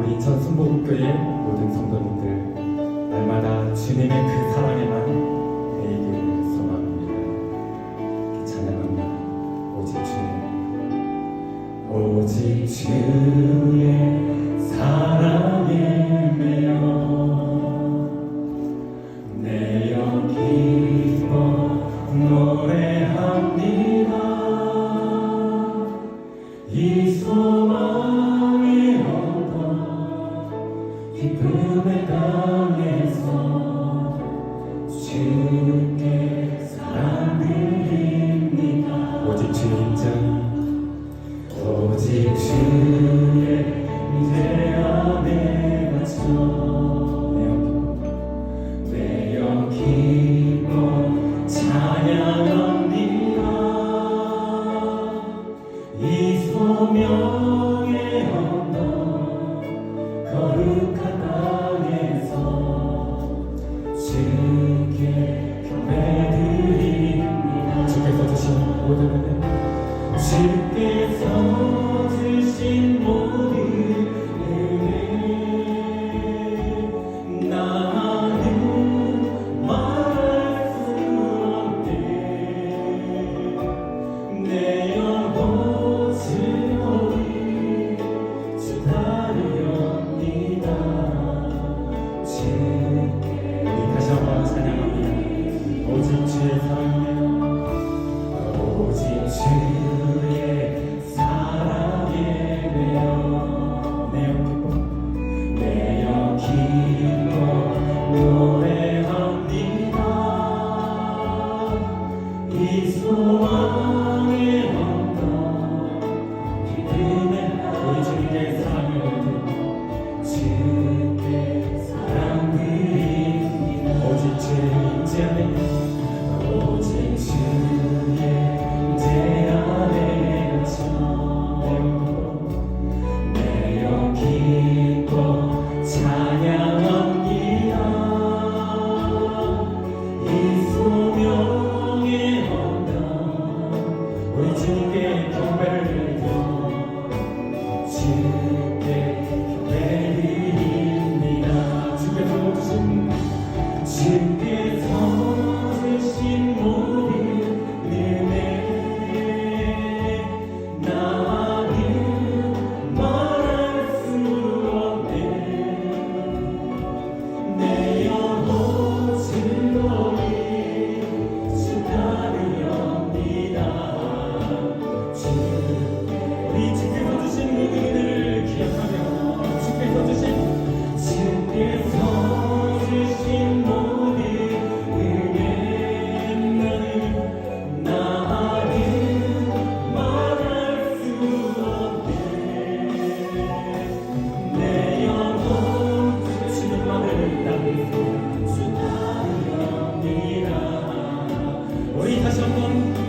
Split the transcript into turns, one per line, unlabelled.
우리 인천 순복음교회 모든 성도님들 날마다 주님의 그 사랑에만 매이기를 소망합니다. 찬양합니다. 오직 주님, 오직 주님. saves. tú que Gracias,